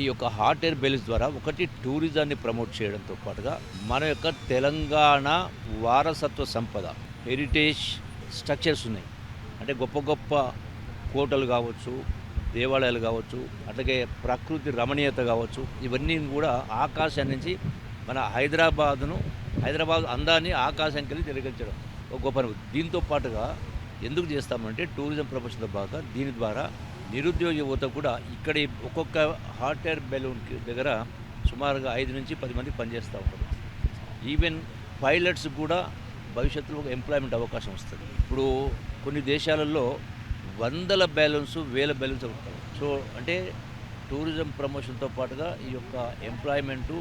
ఈ యొక్క hot air balloons ద్వారా ఒకటి టూరిజాన్ని ప్రమోట్ చేయడంతో పాటుగా మన యొక్క తెలంగాణ వారసత్వ సంపద హెరిటేజ్ స్ట్రక్చర్స్ ఉన్నాయి. అంటే గొప్ప గొప్ప కోటలు కావచ్చు దేవాలయాలు కావచ్చు అట్లాగే ప్రకృతి రమణీయత కావచ్చు ఇవన్నీ కూడా ఆకాశం నుంచి మన హైదరాబాదును హైదరాబాద్ అందాన్ని ఆకాశంకి వెళ్ళి తిరగించడం ఒక గొప్ప దీంతో పాటుగా ఎందుకు చేస్తామంటే టూరిజం ప్రపంచంతో బాగా దీని ద్వారా నిరుద్యోగ యువత కూడా ఇక్కడ ఒక్కొక్క హాట్ ఎయిర్ బెలూన్ దగ్గర సుమారుగా ఐదు నుంచి పది మంది పనిచేస్తూ ఉంటారు. ఈవెన్ పైలట్స్ కూడా భవిష్యత్తులో ఒక ఎంప్లాయ్మెంట్ అవకాశం వస్తుంది. ఇప్పుడు కొన్ని దేశాలలో వందల బ్యాలెన్స్ వేల బ్యాలెన్స్ ఉంటాయి సో అంటే టూరిజం ప్రమోషన్తో పాటుగా ఈ యొక్క ఎంప్లాయ్మెంటు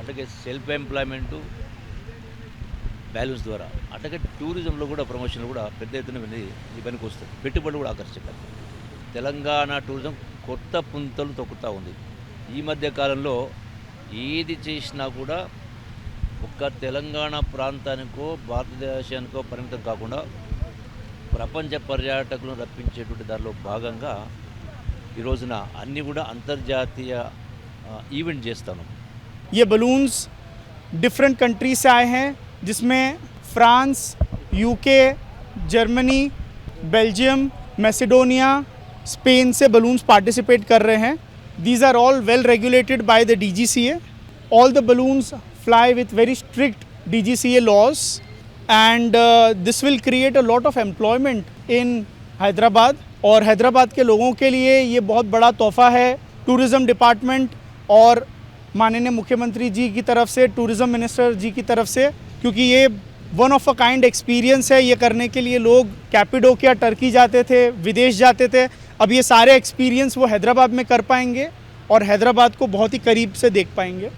అట్లాగే సెల్ఫ్ ఎంప్లాయ్మెంటు బ్యాలెన్స్ ద్వారా అట్లాగే టూరిజంలో కూడా ప్రమోషన్ కూడా పెద్ద ఎత్తున ఈ పనికి వస్తుంది పెట్టుబడి కూడా ఆకర్షించాలి తెలంగాణ టూరిజం కొత్త పుంతలు తొక్కుతూ ఉంది ఈ మధ్య కాలంలో ఏది చేసినా కూడా ఒక్క తెలంగాణ ప్రాంతానికో భారతదేశానికో పరిమితం కాకుండా ప్రపంచ పర్యాటకులను రప్పించేటువంటి దానిలో భాగంగా ఈ రోజున అన్నీ కూడా అంతర్జాతీయ ఆ, ఈవెంట్ చేస్తాను ये बलून्स डिफरेंट कंट्री से आए हैं जिसमें France UK Germany Belgium Macedonia Spain से बलून्स पार्टिसिपेट कर रहे हैं। These are all well regulated by the D G C A all the balloons fly with very strict DGCA laws and uh, this will create a lot of employment in Hyderabad और हैदराबाद के लोगों के लिए ये बहुत बड़ा तोहफा है। टूरिज़्म डिपार्टमेंट और माननीय मुख्यमंत्री जी की तरफ़ से टूरिज़्म मिनिस्टर जी की तरफ़ से क्योंकि ये one of a kind experience है ये करने के लिए लोग कैपिडोकिया, टर्की जाते थे, विदेश जाते थे। अब ये सारे एक्सपीरियंस वो हैदराबाद में कर पाएँगे और हैदराबाद को बहुत ही करीब से देख पाएँगे।